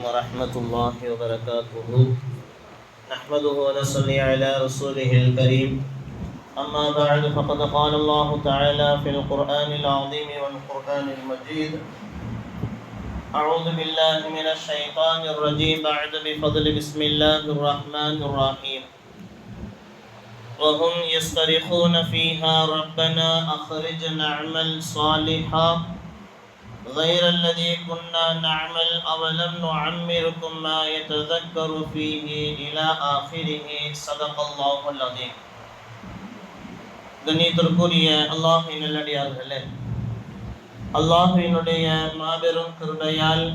ورحمة الله وبركاته. نحمده ونصلي على رسوله الكريم. أما بعد فقد قال الله تعالى في القرآن العظيم والقرآن المجيد أعوذ بالله من الشيطان الرجيم بعد بفضل بسم الله الرحمن الرحيم. وهم يصطرخون فيها ربنا أخرجنا نعمل صالحا غير الذي كنا نعمل أولم نعمركم ما يتذكر فيه إلى آخره صدق الله العظيم கண்ணியத்திற்குரிய அல்லாஹின் நல்லடியார்களே அல்லாஹினுடைய மாபெரும் கிருபையால்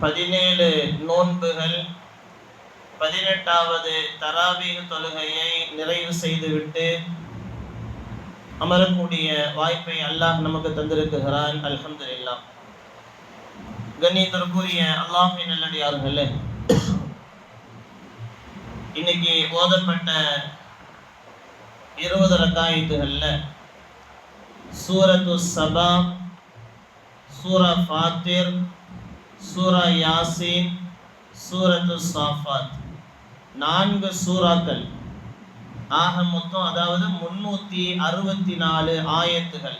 பதினேழு நோன்புகள் பதினெட்டாவது தராபீக தொழுகையை நிறைவு செய்துவிட்டு அமரக்கூடிய வாய்ப்பை அல்லாஹ் நமக்கு தந்திருக்குகிறான் அல்ஹம்துலில்லா. கண்ணியத்திற்குரிய அல்லாஹின் நல்லடியார்களே இன்னைக்கு ஓதப்பட்ட இருபது ரக்காயத்துகள்ல சூரத்து சபா சூரா ஃபாத்திர் சூரா யாசின் சூரத்து சாஃபாத். நான்கு சூறாக்கள் ஆக மொத்தம் அதாவது முன்னூத்தி அறுபத்தி நாலு ஆயத்துகள்.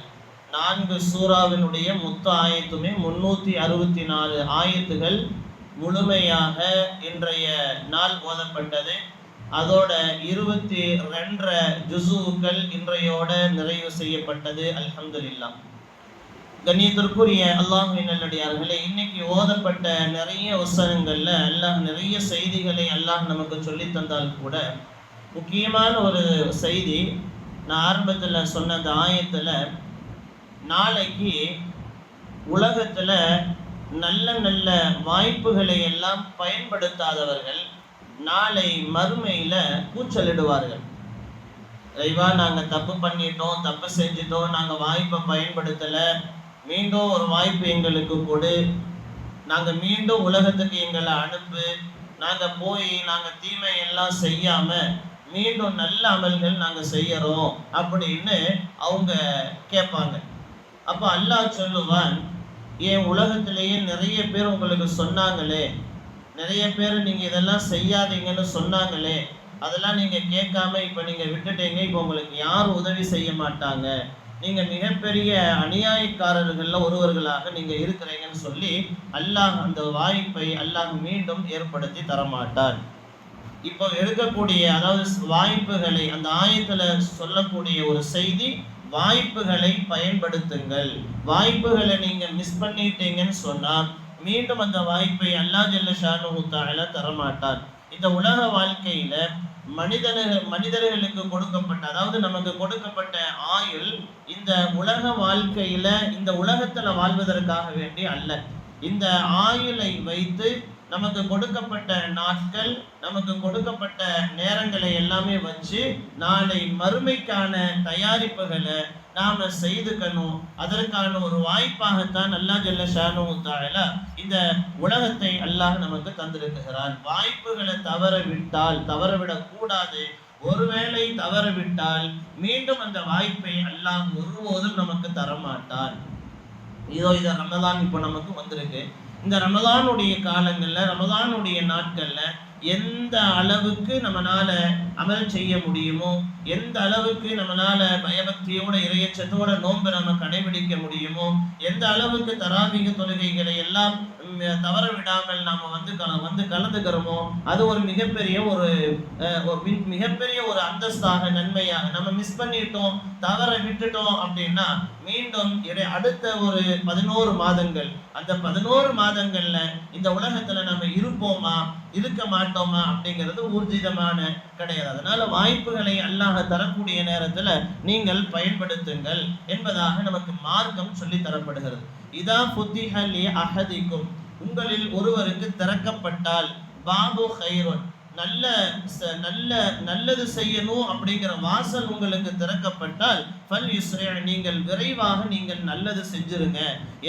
நான்கு சூறாவினுடைய மொத்த ஆயத்துமே முன்னூத்தி அறுபத்தி நாலு ஆயத்துகள் முழுமையாக இன்றைய நாள் ஓதப்பட்டது. அதோட இருபத்தி ரெண்டரை ஜுசுக்கள் இன்றையோட நிறைவு செய்யப்பட்டது. அல்ஹம்துல்லா கண்ணியத்திற்குரிய அல்லாஹின் நல்லடியார்களே இன்னைக்கு ஓதப்பட்ட நிறைய வசனங்கள்ல அல்லாஹ் நிறைய செய்திகளை அல்லாஹ் நமக்கு சொல்லி தந்தால் கூட முக்கியமான ஒரு செய்தி நான் ஆரம்பத்தில் சொன்ன அந்த ஆயத்தில் நாளைக்கு உலகத்தில் நல்ல நல்ல வாய்ப்புகளை எல்லாம் பயன்படுத்தாதவர்கள் நாளை மறுமையில் கூச்சலிடுவார்கள். தெய்வா நாங்கள் தப்பு பண்ணிட்டோம் தப்பு செஞ்சிட்டோம் நாங்கள் வாய்ப்பை பயன்படுத்தலை. மீண்டும் ஒரு வாய்ப்பு எங்களுக்கு கொடு. நாங்கள் மீண்டும் உலகத்துக்கு எங்களை அனுப்பு. நாங்கள் போய் நாங்கள் தீமை எல்லாம் செய்யாமல் மீண்டும் நல்ல அமல்கள் நாங்கள் செய்யறோம் அப்படின்னு அவங்க கேட்பாங்க. அப்போ அல்லாஹ் சொல்லுவான் ஏன் உலகத்திலேயே நிறைய பேர் உங்களுக்கு சொன்னாங்களே நிறைய பேர் நீங்கள் இதெல்லாம் செய்யாதீங்கன்னு சொன்னாங்களே அதெல்லாம் நீங்கள் கேட்காம இப்போ நீங்கள் விட்டுட்டீங்க இப்போ உங்களுக்கு யாரும் உதவி செய்ய மாட்டாங்க? நீங்கள் மிகப்பெரிய அநியாயக்காரர்களில் ஒருவர்களாக நீங்கள் இருக்கிறீங்கன்னு சொல்லி அல்லாஹ் அந்த வாய்ப்பை அல்லாஹ் மீண்டும் ஏற்படுத்தி தரமாட்டான். இப்போ எடுக்கக்கூடிய அதாவது வாய்ப்புகளை அந்த ஆயத்தில் சொல்லக்கூடிய ஒரு செய்தி வாய்ப்புகளை பயன்படுத்துங்கள். வாய்ப்புகளை நீங்கள் மிஸ் பண்ணிட்டீங்கன்னு சொன்னால் மீண்டும் அந்த வாய்ப்பை அல்லா ஜல்ல ஷானு தரமாட்டார். இந்த உலக வாழ்க்கையில மனிதர்கள் மனிதர்களுக்கு கொடுக்கப்பட்ட அதாவது நமக்கு கொடுக்கப்பட்ட ஆயுள் இந்த உலக வாழ்க்கையில இந்த உலகத்துல வாழ்வதற்காக வேண்டி அல்ல. இந்த ஆயுளை வைத்து நமக்கு கொடுக்கப்பட்ட நாட்கள் நமக்கு கொடுக்கப்பட்ட நேரங்களை எல்லாமே வச்சு நாளை மறுமைக்கான தயாரிப்புகளை நாம செய்துக்கணும். அதற்கான ஒரு வாய்ப்பாகத்தான் அல்லா ஜல்ல ஷானு தாழலா இந்த உலகத்தை அல்லாஹ் நமக்கு தந்திருக்குகிறான் வாய்ப்புகளை தவற விட்டால் தவறவிடக் கூடாது. ஒருவேளை தவறவிட்டால் மீண்டும் அந்த வாய்ப்பை அல்லாஹ் ஒருபோதும் நமக்கு தரமாட்டான். இதோ இதை ரமதான் இப்போ நமக்கு வந்திருக்கு. இந்த ரமதானுடைய காலங்களில் ரமதானுடைய நாட்களில் எந்த அளவுக்கு நம்மளால் அமல் செய்ய முடியுமோ எந்த அளவுக்கு நம்மளால் பயபக்தியோட இறையச்சத்தோட நோன்பை நம்ம கடைபிடிக்க முடியுமோ எந்த அளவுக்கு தராபிக தொழுகைகளை எல்லாம் தவற விடாமல் நாம் வந்து வந்து கலந்துக்கிறோமோ அது ஒரு மிகப்பெரிய ஒரு மிகப்பெரிய அந்தஸ்தாக நன்மையாக நம்ம மிஸ் பண்ணிட்டோம் தவற விட்டுட்டோம் அப்படின்னா மீண்டும் அடுத்த ஒரு பதினோரு மாதங்கள் அந்த பதினோரு மாதங்கள்ல இந்த உலகத்துல நம்ம இருப்போமா இருக்க மாட்டோமா அப்படிங்கிறது ஊர்ஜிதமான கிடையாது. அதனால வாய்ப்புகளை அல்லாஹ் தரக்கூடிய நேரத்துல நீங்கள் பயன்படுத்துங்கள் என்பதாக நமக்கு மார்க்கம் சொல்லி தரப்படுகிறது இதா புத்திஹலி அகதிக்கும் உங்களில் ஒருவருக்கு திறக்கப்பட்டால் பாபு ஹைரோன் நல்ல நல்ல நல்லது செய்யணும் அப்படிங்கிற வாசல் உங்களுக்கு திறக்கப்பட்டால் ஃபல் இஸ்ரே நீங்கள் விரைவாக நீங்கள் நல்லது செஞ்சிருங்க.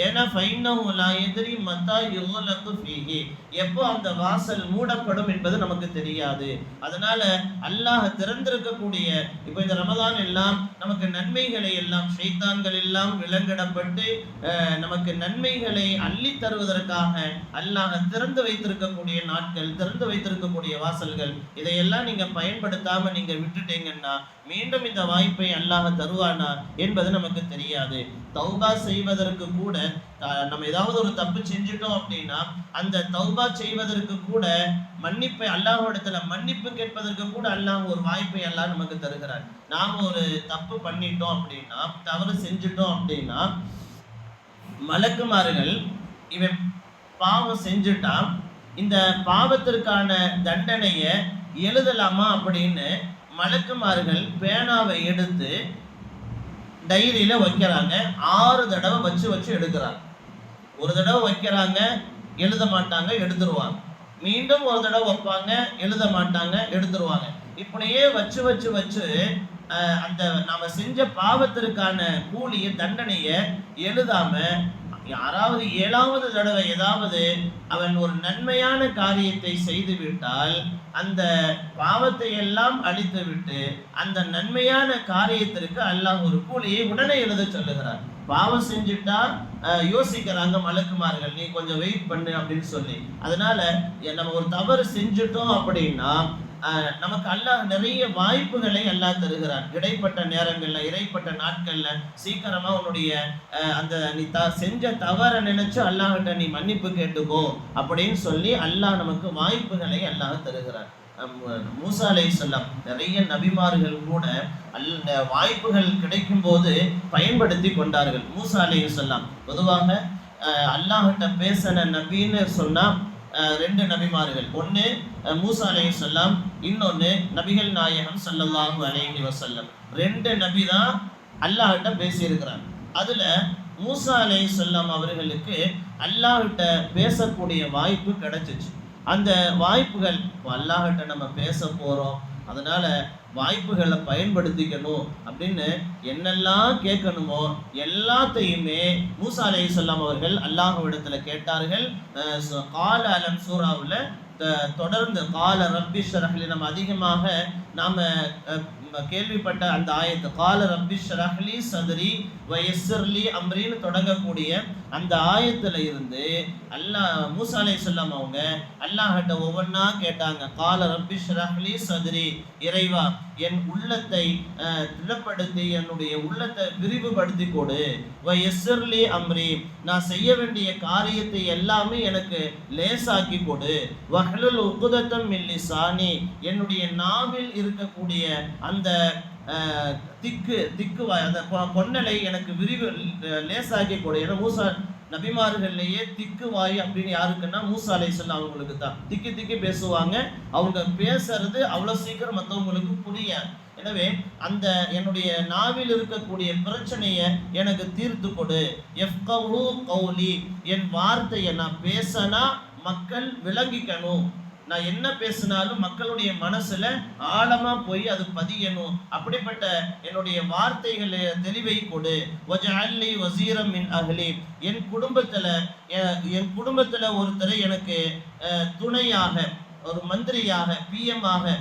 ஏன்னா ஃபைன்னஹு லா எதிரி மத்தா யுக்லகு ஃபீஹி. எப்போ அந்த வாசல் மூடப்படும் என்பது நமக்கு தெரியாது. அதனால அல்லாஹ் திறந்திருக்கக்கூடிய இப்போ இந்த ரமதான் எல்லாம் நமக்கு நன்மைகளை எல்லாம் ஷைத்தான்கள் எல்லாம் விலங்கிடப்பட்டு நமக்கு நன்மைகளை அள்ளி தருவதற்காக அல்லாஹ் திறந்து வைத்திருக்கக்கூடிய நாட்கள் திறந்து வைத்திருக்கக்கூடிய வாசல்கள் இதையெல்லாம் நீங்கள் பயன்படுத்தாமல் நீங்கள் விட்டுட்டீங்கன்னா மீண்டும் இந்த வாய்ப்பை அல்லாஹ் தருவானா என்பது நமக்கு தெரியாது. தௌபா செய்வதற்கு கூட நம்ம ஏதாவது ஒரு தப்பு செஞ்சுட்டோம் அப்படின்னா அந்த தௌபா செய்வதற்கு கூட மன்னிப்பை அல்லாஹோடத்துல மன்னிப்பு கேட்பதற்கு கூட அல்லாஹ் ஒரு வாய்ப்பை அல்லாஹ் நமக்கு தருகிறார். நாம ஒரு தப்பு பண்ணிட்டோம் அப்படின்னா தவறு செஞ்சுட்டோம் அப்படின்னா மலக்குமார்கள் இவன் பாவம் செஞ்சுட்டான். இந்த பாவத்திற்கான தண்டனைய எழுதலாமா அப்படின்னு மலக்குமார்கள் பேனாவை எடுத்து டைரியில வைக்கிறாங்க. ஆறு தடவை வச்சு வச்சு எடுக்கிறாங்க. ஒரு தடவை வைக்கிறாங்க எழுத மாட்டாங்க எடுத்துருவாங்க. மீண்டும் ஒரு தடவை வைப்பாங்க எழுத மாட்டாங்க எடுத்துருவாங்க. இப்படியே வச்சு வச்சு வச்சு அந்த நாம செஞ்ச பாவத்திற்கான கூலிய தண்டனைய எழுதாம யாராவது ஏழாவது தடவை ஏதாவது அவன் ஒரு நன்மையான காரியத்தை செய்து விட்டால் அந்த பாவத்தை எல்லாம் அழித்து விட்டு அந்த நன்மையான காரியத்திற்கு அல்லாஹ் ஒரு கூலியை உடனே எழுத சொல்லுகிறார் பாவம் செஞ்சுட்டா யோசிக்கிறாங்க மலக்குமார்கள் நீ கொஞ்சம் வெயிட் பண்ணு அப்படின்னு சொல்லி. அதனால நம்ம ஒரு தவறு செஞ்சுட்டோம் அப்படின்னா நமக்கு அல்லாஹ் நிறைய வாய்ப்புகளை அல்லாஹ் தருகிறான். இடைப்பட்ட நேரங்கள்ல இடைப்பட்ட நாட்கள்ல சீக்கிரமா உன்னுடைய அந்த நீ த செஞ்ச தவறை நினைச்சு அல்லாஹ்கிட்ட நீ மன்னிப்பு கேட்டுக்கோ அப்படின்னு சொல்லி அல்லாஹ் நமக்கு வாய்ப்புகளை அல்லாஹ் தருகிறான். மூசா அலை அலைஹிஸ்ஸலாம் நிறைய நபிமார்கள் கூட அல் வாய்ப்புகள் கிடைக்கும் போது பயன்படுத்தி கொண்டார்கள். மூசா சொல்லாம் பொதுவாக அல்லாஹிட்ட அல்லாஹ்கிட்ட பேசின நபின்னு சொன்னா ரெண்டு நபிமார்கள். ஒன்று மூசா அலைஹிஸ்ஸலாம் இன்னொன்று நபிகள் நாயகம் ஸல்லல்லாஹு அலைஹி வசல்லம் ரெண்டு நபி தான் அல்லாஹிட்ட பேசியிருக்கிறாங்க. அதில் மூசா அலைஹிஸ்ஸலாம் அவர்களுக்கு அல்லாஹிட்ட பேசக்கூடிய வாய்ப்பு கிடைச்சிச்சு. அந்த வாய்ப்புகள் இப்போ அல்லாஹிட்ட நம்ம பேச போகிறோம் அதனால வாய்ப்புகளை பயன்படுத்திக்கணும் அப்படின்னு என்னெல்லாம் கேட்கணுமோ எல்லாத்தையுமே மூசா அலைஹிஸ்ஸலாம் அவர்கள் அல்லாஹ்விடத்துல கேட்டார்கள். கால அலம் சூறாவில் தொடர்ந்து கால ரப்பி ஷரஹ்லி நம்ம அதிகமாக நாம கேள்விப்பட்ட அந்த ஆயத்து. கால ரப்பி ஷரஹ்லி சதுரி வயசர்லி அம்ரின்னு தொடங்கக்கூடிய அந்த ஆயத்துல இருந்து அல்லாஹ் மூசா அலைஹிஸ்ஸலாம் அவங்க அல்லாஹ்கிட்ட ஒவ்வொன்றா கேட்டாங்க. கால ரப்பி ஷரஹ்லி சதுரி இறைவா என் உள்ளத்தை திடப்படுத்தி என்னுடைய உள்ளத்தை விரிவுபடுத்தி கொடு வயசர்லி அம்ரி. நான் செய்ய வேண்டிய காரியத்தை எல்லாமே எனக்கு லேசாக்கி கொடு. வஹலுல் உகுதத்தம் மில்லி சாணி என்னுடைய நாவில் இருக்கக்கூடிய அந்த திக்கு திக்கு அந்த கொன்னலை எனக்கு விரிவு லேசாக்கி கொடு. ஏன்னா மூசா நபிமார்கள்லேயே திக்கு வாய் அப்படின்னு யாருக்குன்னா மூசா அலைஹிஸ்ஸலாம் அவங்களுக்கு தான். திக்கி திக்கி பேசுவாங்க. அவங்க பேசுறது அவ்வளோ சீக்கிரம் மற்றவங்களுக்கு புரிய எனவே அந்த என்னுடைய நாவில் இருக்கக்கூடிய பிரச்சனையை எனக்கு தீர்த்து கொடு. எஃப்கவு கௌலி. என் வார்த்தையை நான் பேசனா மக்கள் விளங்கிக்கணும். நான் என்ன பேசினாலும் மக்களுடைய மனசுல ஆழமா போய் அது பதியணும். அப்படிப்பட்ட என்னுடைய வார்த்தைகளை தெளிவை கொடு. வஜஅல்லி வசீரம் மின் அகலி என் குடும்பத்துல என் குடும்பத்துல ஒருத்தரை எனக்கு துணையாக ஒரு மந்திரியாக பிஎம் ஆக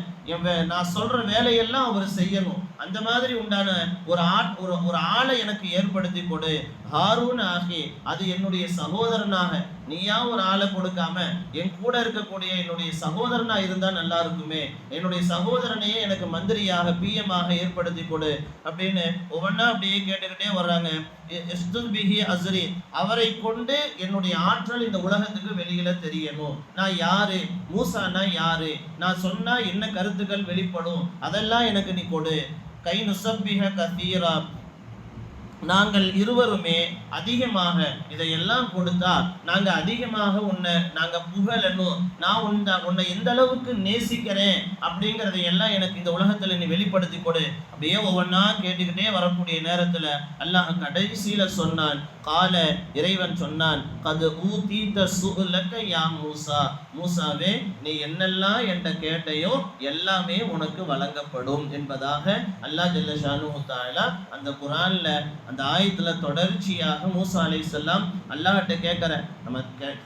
நான் சொல்ற வேலையெல்லாம் அவர் செய்யணும். அந்த மாதிரி உண்டான ஒரு ஆட் ஒரு ஒரு ஆளை எனக்கு ஏற்படுத்தி கொடு. ஹாரூன் ஆகி அது என்னுடைய சகோதரனாக நீயா ஒரு ஆளை கொடுக்காம என் கூட இருக்கக்கூடிய என்னுடைய சகோதரனா இருந்தா நல்லா இருக்குமே என்னுடைய சகோதரனையே எனக்கு மந்திரியாக பிஎம்மாக ஏற்படுத்தி கொடு அப்படின்னு ஒவ்வொன்றா அப்படியே கேட்டுக்கிட்டே வர்றாங்க. எ- பிஹி அஸ்ரி அவரை கொண்டு என்னுடைய ஆற்றல் இந்த உலகத்துக்கு வெளியில தெரியணும். நான் யாரு? மூசானா யாரு? நான் சொன்னா என்ன கருத்துக்கள் வெளிப்படும்? அதெல்லாம் எனக்கு நீ கொடு. கை நுசப்பிக கத்தீரா நாங்கள் இருவருமே அதிகமாக இதையெல்லாம் கொடுத்தா நாங்க அதிகமாக உன்னை நாங்க புகழணும் நான் உன்னை உன்னை எந்த அளவுக்கு நேசிக்கிறேன் அப்படிங்கறத எல்லாம் எனக்கு இந்த உலகத்துல நீ வெளிப்படுத்தி கொடு. அப்படியே ஒவ்வொன்றா கேட்டுக்கிட்டே வரக்கூடிய நேரத்துல அல்லாஹ் கடைசியில சொன்னான் கால இறைவன் சொன்னான் கது ஊ தீத்த சுகுலக்க யா மூசா. மூசாவே நீ என்னெல்லாம் என்கிட்ட கேட்டையோ எல்லாமே உனக்கு வழங்கப்படும் என்பதாக அல்லாஹ் ஜல்ல ஷானு தாலா அந்த குரான்ல அந்த ஆயத்துல தொடர்ச்சியாக மூசா அலை சொல்லாம் அல்லாஹ்ட்ட கேட்கிற நம்ம கே-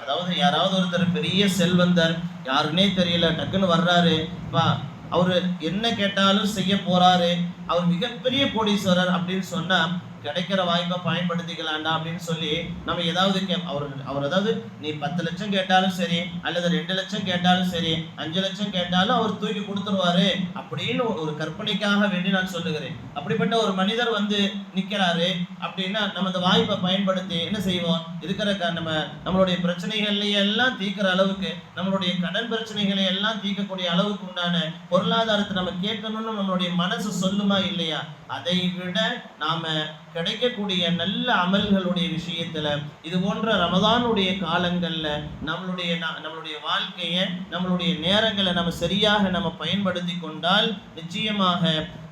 அதாவது யாராவது ஒருத்தர் பெரிய செல்வந்தர் யாருன்னே தெரியல டக்குன்னு வர்றாரு பா அவரு என்ன கேட்டாலும் செய்ய போறாரு அவர் மிகப்பெரிய கோடீஸ்வரர் அப்படின்னு சொன்னா கிடைக்கிற வாய்ப்பை பயன்படுத்திக்கலாம்டா அப்படின்னு சொல்லி நம்ம ஏதாவது கே அவர் அவர் அதாவது நீ பத்து லட்சம் கேட்டாலும் சரி அல்லது ரெண்டு லட்சம் கேட்டாலும் சரி அஞ்சு லட்சம் கேட்டாலும் அவர் தூக்கி கொடுத்துருவாரு அப்படின்னு ஒரு- கற்பனைக்காக வேண்டி நான் சொல்லுகிறேன். அப்படிப்பட்ட ஒரு மனிதர் வந்து நிற்கிறாரு அப்படின்னா நம்ம அந்த வாய்ப்பை பயன்படுத்தி என்ன செய்வோம்? இருக்கிற நம்ம நம்மளுடைய பிரச்சனைகளை எல்லாம் தீர்க்கிற அளவுக்கு நம்மளுடைய கடன் பிரச்சனைகளை எல்லாம் தீர்க்கக்கூடிய அளவுக்கு உண்டான பொருளாதாரத்தை நம்ம கேட்கணும்னு நம்மளுடைய மனசு சொல்லுமா இல்லையா? அதை விட நாம கிடைக்கக்கூடிய நல்ல அமல்களுடைய விஷயத்துல இது போன்ற ரமதானுடைய காலங்கள்ல நம்மளுடைய நம்மளுடைய வாழ்க்கையை நம்மளுடைய நேரங்களை நம்ம சரியாக நம்ம பயன்படுத்தி கொண்டால் நிச்சயமாக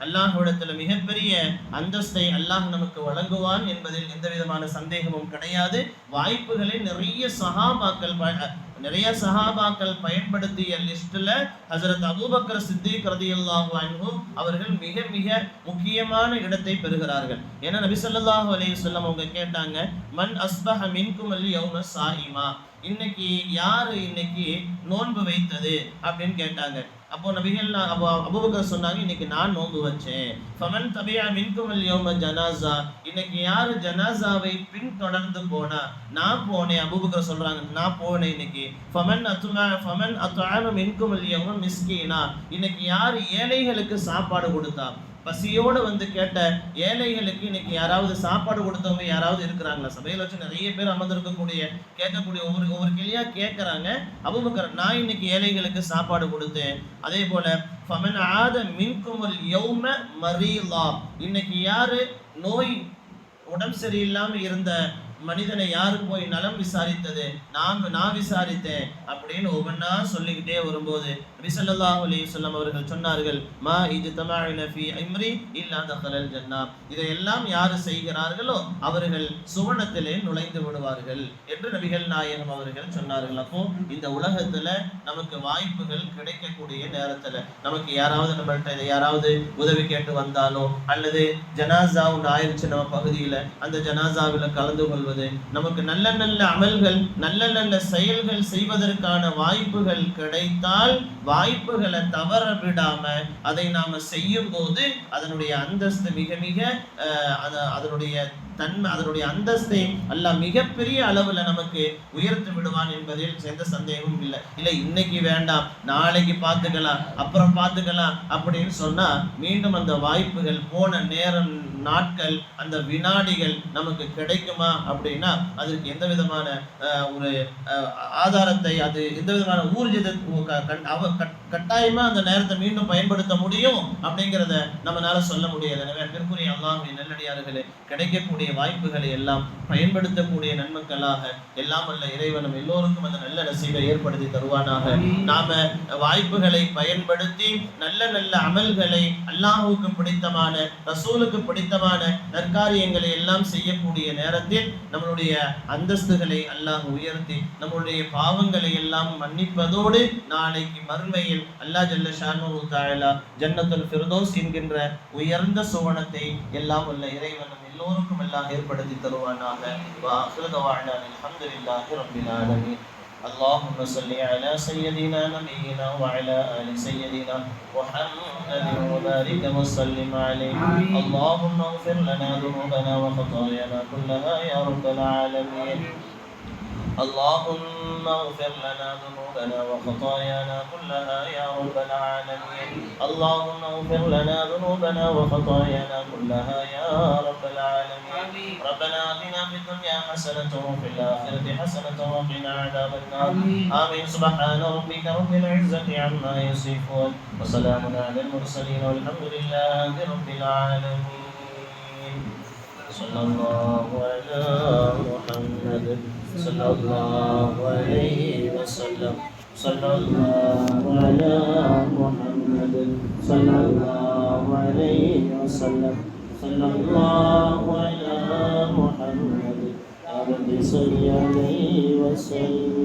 அல்லாஹ்விடத்துல மிகப்பெரிய அந்தஸ்தை அல்லாஹ் நமக்கு வழங்குவான் என்பதில் எந்த விதமான சந்தேகமும் கிடையாது. வாய்ப்புகளை நிறைய சகாபாக்கள் நிறைய சஹாபாக்கள் பயன்படுத்திய லிஸ்ட்ல ஹசரத் அபூபக்கர் சித்திக் ரதியுல்லாஹு அன்ஹு அவர்கள் மிக மிக முக்கியமான இடத்தை பெறுகிறார்கள். ஏன்னா நபிசல்லாஹு அலைய சொல்லம் அவங்க கேட்டாங்க மன் அஸ்பஹ மின்கும் அல் யௌம சாயிமா? இன்னைக்கு யாரு இன்னைக்கு நோன்பு வைத்தது அப்படின்னு கேட்டாங்க. அப்போ நபிகள் அப்போ அபூபக்கர் சொன்னாங்க இன்னைக்கு நான் நோன்பு வச்சேன். ஃபமன் தபியா மின்கும் யோம ஜனாசா இன்னைக்கு யாரு ஜனாசாவை பின்தொடர்ந்து போனா நான் போனேன். அபுபக்கர் சொல்றாங்க நான் போனேன் இன்னைக்கு. ஃபமன் அத்துமா ஃபமன் அத்துமா மின்கும் யோம யௌம மிஸ்கீனா. இன்னைக்கு யார் ஏழைகளுக்கு சாப்பாடு கொடுத்தா பசியோடு வந்து கேட்ட ஏழைகளுக்கு இன்னைக்கு யாராவது சாப்பாடு கொடுத்தவங்க யாராவது இருக்கிறாங்களா? சபையில் வச்சு நிறைய பேர் அமர்ந்திருக்கக்கூடிய கேட்கக்கூடிய ஒவ்வொரு ஒவ்வொரு கிளியாக கேட்குறாங்க. அவங்க நான் இன்னைக்கு ஏழைகளுக்கு சாப்பாடு கொடுத்தேன். அதே போல ஃபமன் ஆத மின்குமல் யௌம மரீலா. இன்னைக்கு யாரு நோய் உடம்பு சரியில்லாமல் இருந்த மனிதனை யாரு போய் நலம் விசாரித்தது? நான் நான் விசாரித்தேன் அப்படின்னு ஒவ்வொன்றா சொல்லிக்கிட்டே வரும்போது நபி அலி சொல்லம் அவர்கள் சொன்னார்கள் மா இது தமாஇன ஃபீ இம்ரி இல்லா தഖலல் ஜன்னா. இதையெல்லாம் யார் செய்கிறார்களோ அவர்கள் சுவனத்திலே நுழைந்து விடுவார்கள் என்று நபிகள் நாயகம் அவர்கள் சொன்னார்கள். அப்போ இந்த உலகத்துல நமக்கு வாய்ப்புகள் கிடைக்கக்கூடிய நேரத்துல நமக்கு யாராவது நம்மள்கிட்ட யாராவது உதவி கேட்டு வந்தாலோ அல்லது ஜனாசா ஒன்று ஆயிடுச்சு நம்ம பகுதியில அந்த ஜனாசாவில் கலந்து கொள்வது நமக்கு நல்ல நல்ல அமல்கள் நல்ல நல்ல செயல்கள் செய்வதற்கான வாய்ப்புகள் கிடைத்தால் வாய்ப்புகளை தவற விடாம அதை நாம செய்யும் போது அதனுடைய அந்தஸ்து மிக மிக அதனுடைய தன்மை அதனுடைய அந்தஸ்தை அல்லாஹ் மிகப்பெரிய அளவுல நமக்கு உயர்த்து விடுவான் என்பதில் எந்த சந்தேகமும் இல்லை. இல்லை இன்னைக்கு வேண்டாம் நாளைக்கு பார்த்துக்கலாம் அப்புறம் பார்த்துக்கலாம் அப்படின்னு சொன்னா மீண்டும் அந்த வாய்ப்புகள் போன நேரம் நாட்கள் அந்த வினாடிகள் நமக்கு கிடைக்குமா அப்படின்னா அதற்கு எந்த விதமான ஒரு ஆதாரத்தை அது எந்த விதமான ஊர்ஜித கட்டாயமா அந்த நேரத்தை மீண்டும் பயன்படுத்த முடியும் அப்படிங்கிறத நம்மளால சொல்ல முடியாது. எனவே அன்பிற்குரிய அல்லாஹ்வின் நல்லடியார்களே கிடைக்கக்கூடிய வாய்ப்புகளை எல்லாம் பயன்படுத்தக்கூடிய நன்மக்களாக எல்லாம் வல்ல இறைவனும் எல்லோருக்கும் அந்த நல்ல நசீபை ஏற்படுத்தி தருவானாக. நாம வாய்ப்புகளை பயன்படுத்தி நல்ல நல்ல அமல்களை அல்லாஹுவுக்கு பிடித்தமான ரசூலுக்கு சம்பந்தமான நற்காரியங்களை எல்லாம் செய்யக்கூடிய நேரத்தில் நம்மளுடைய அந்தஸ்துகளை அல்லாஹ் உயர்த்தி நம்மளுடைய பாவங்களை எல்லாம் மன்னிப்பதோடு நாளைக்கு மறுமையில் அல்லாஹ் ஜல்ல ஷானு தாயலா ஜன்னத்துல் ஃபிர்தோஸ் என்கின்ற உயர்ந்த சுவனத்தை எல்லாம் உள்ள இறைவனும் எல்லோருக்கும் எல்லாம் ஏற்படுத்தி தருவானாக. அலமதுல்லாஹி ரபில் ஆலமின். اللهم صل على سيدنا نبينا وعلى آل سيدنا محمد وبارك وسلم عليه. اللهم اغفر لنا ذنوبنا وخطايانا كلها يا رب العالمين. اللهم اغفر لنا ذنوبنا وخطايانا كلها يا رب العالمين. اللهم اغفر لنا ذنوبنا وخطايانا كلها يا رب العالمين. ربنا الدنيا حسنة وفي الآخرة حسنة وقنا عذاب النار. آمين. سبحان ربك رب العزة عما يصفون. وسلام على المرسلين والحمد لله رب العالمين. صلى الله على محمد. صلى الله عليه وسلم. صلى الله على محمد. صلى الله عليه وسلم. صلى الله على محمد. رب صل عليه وسلم